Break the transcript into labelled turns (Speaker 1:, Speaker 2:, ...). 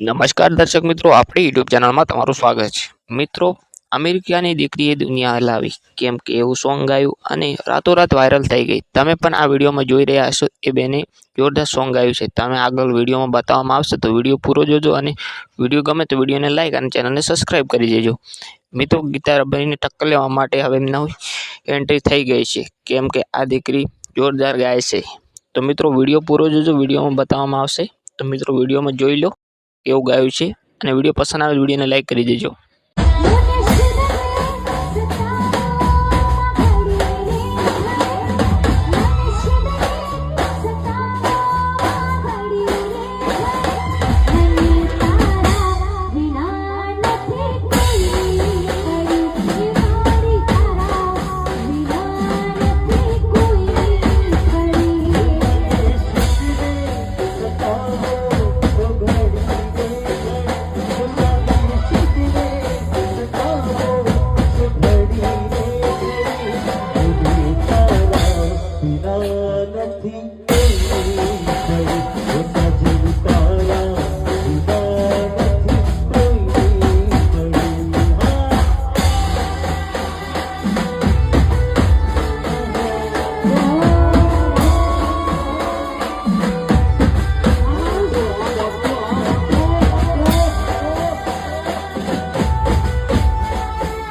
Speaker 1: નમસ્કાર દર્શક મિત્રો, આપણી યુટ્યુબ ચેનલમાં તમારું સ્વાગત છે. મિત્રો, અમેરિકાની દીકરીએ દુનિયા હલાવી, કેમ કે એવું સોંગ ગાયું અને રાતોરાત વાયરલ થઈ ગઈ. તમે પણ આ વિડીયોમાં જોઈ રહ્યા હશો, એ બેને જોરદાર સોંગ ગાયું છે. તમે આગળ વિડીયોમાં બતાવવામાં આવશે તો વીડિયો પૂરો જોજો અને વીડિયો ગમે તો વિડીયોને લાઈક અને ચેનલને સબસ્ક્રાઈબ કરી દેજો. મિત્રો ગીતા રબારીને ટક્કર લેવા માટે હવે નવી એન્ટ્રી થઈ ગઈ છે. કેમ કે આ દીકરી જોરદાર ગાય છે. તો મિત્રો, વીડિયો પૂરો જોજો, વિડીયોમાં બતાવવામાં આવશે. તો મિત્રો, વિડીયોમાં જોઈ લો. કેવું ગાયું છે. અને વીડિયો પસંદ આવે વિડીયોને લાઇક કરી દેજો.
Speaker 2: નથી